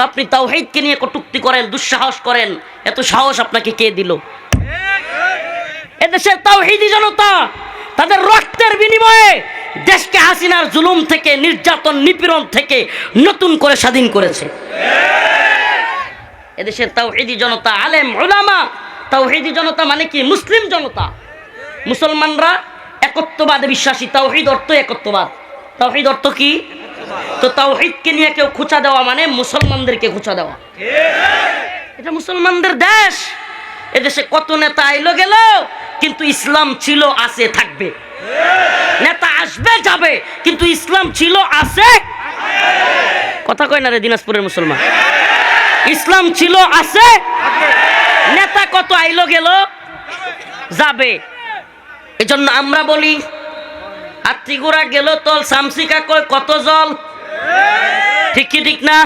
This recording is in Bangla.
আপনি তাওহীদকে নিয়ে কটুক্তি করেন, দুঃসাহস করেন, এত সাহস আপনাকে কে দিল? এদেশের তাওহীদি জনতা, তাদের রক্তের বিনিময়ে দেশকে হাসিনার জুলুম থেকে, নির্যাতন, নিপীড়ন থেকে নতুন করে স্বাধীন করেছে। এদেশের তাওহীদি জনতা আলেম ওলামা তাওহীদি জনতা মানে কি? মুসলিম জনতা। মুসলমানরা একত্ববাদে বিশ্বাসী। তাওহীদ অর্থ একত্ববাদ। তাওহীদ অর্থ কি? তো তাওহীদকে নিয়ে কেউ খুঁচা দেওয়া মানে মুসলমানদেরকে খুঁচা দেওয়া। এটা মুসলমানদের দেশ। এদেশে কত নেতা আইলো গেল, কিন্তু ইসলাম ছিল, আছে, থাকবে। নেতা আসবে, যাবে, কিন্তু ইসলাম ছিল, আছে কথা কয় না রে দিনাজপুরের মুসলমান? ইসলাম ছিল, আছে নেতা কত আইলো গেল, যাবে। এজন্য আমরা বলি আত্মিগুড়া গেল তল সামসিকা কয় কত জল? ঠিক কি ঠিক না?